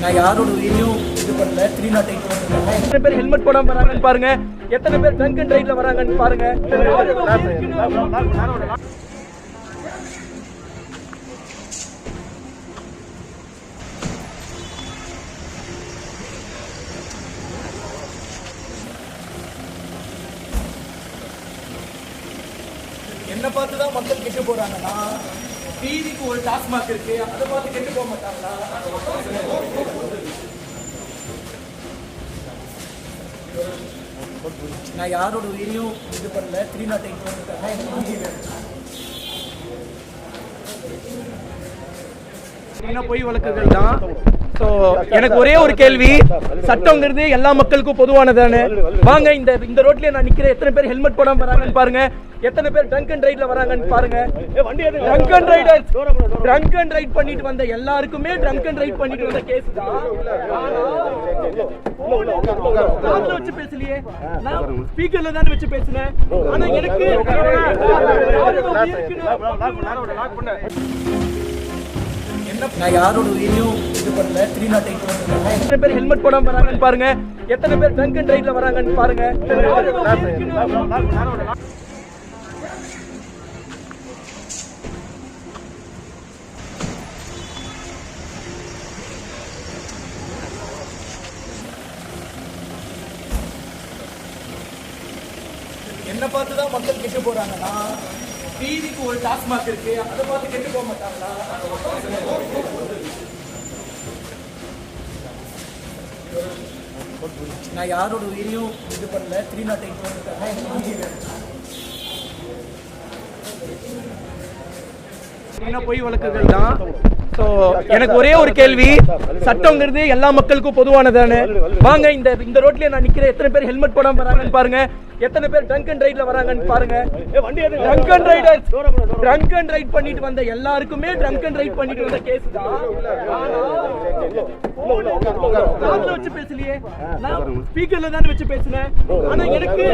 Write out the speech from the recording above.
நான் யாரோட உயிரையும் இது பண்ணல த்ரீ நாட் எயிட் எத்தனை பேர் ஹெல்மெட் போடாம வராங்கன்னு பாருங்க. எத்தனை பேர் ட்ரங்க் அண்ட் ரைட்ல வராங்கன்னு பாருங்க. என்ன பார்த்து தான் மக்கள் கெட்டு போறாங்கன்னா டிவிக்கு ஒரு டாஸ்மாக் இருக்கு. அதை பார்த்து கெட்டு போக மாட்டாங்களா? நான் யாரோட உயிரையும் இது பண்ணல. த்ரீ நாட் எயிட் வந்துருக்காங்க எனக்கு பொய் வழக்குகள் தான் ஸோ எனக்கு ஒரே ஒரு கேள்வி சட்டங்கிறது எல்லா மக்களுக்கும் பொதுவானதானே வாங்க இந்த இந்த ரோட்லயே நான் நிக்கிறேன் எத்தனை பேர் ஹெல்மெட் போடாம வராங்கன்னு பாருங்க எத்தனை பேர் ட்ரங்க் அண்ட் ரைட்ல வராங்கன்னு பாருங்க trunk and rider trunk and ride பண்ணிட்டு வந்த எல்லாருக்குமே ட்ரங்க் அண்ட் ரைட் பண்ணிட்டு வந்த கேஸ் தான் வச்சு பேசலையே நான் ஸ்பீக்கர்ல தான் வச்சு பேசினேன் ஆனா எனக்கு நான் யாரோட உயிரையும் இது பண்ணல. த்ரீ நாட் எயிட் எத்தனை பேர் ஹெல்மெட் போடாம வராங்கன்னு பாருங்க. எத்தனை பேர் ட்ரங்க் அண்ட் ரைட்ல வராங்கன்னு பாருங்க. என்ன பார்த்து தான் மக்கள் கெட்டு போறாங்கன்னா டிவிக்கு ஒரு டாஸ்மாக் இருக்கு. அதை பார்த்து கெட்டு போக மாட்டாங்களா? நான் யாரோட உயிரையும் இது பண்ணல. த்ரீ நாட் எயிட் வந்துருக்காங்க என்ன பொய் வழக்குகள் தான். ஸோ எனக்கு ஒரே ஒரு கேள்வி. சட்டங்கிறது எல்லா மக்களுக்கும் பொதுவானதானே? வாங்க இந்த இந்த ரோட்லயே நான் நிற்கிறேன் எத்தனை பேர் ஹெல்மெட் போடாம வராங்கன்னு பாருங்க. எத்தனை பேர் ட்ரங்க் அண்ட் ரைட்ல வராங்கன்னு பாருங்க. Trunk and rider trunk and ride பண்ணிட்டு வந்த எல்லாருக்குமே ட்ரங்க் அண்ட் ரைட் பண்ணிட்டு வந்த கேஸ் தான். வச்சு பேசலையே. நான் ஸ்பீக்கர்ல தான் வச்சு பேசினேன். ஆனா எனக்கு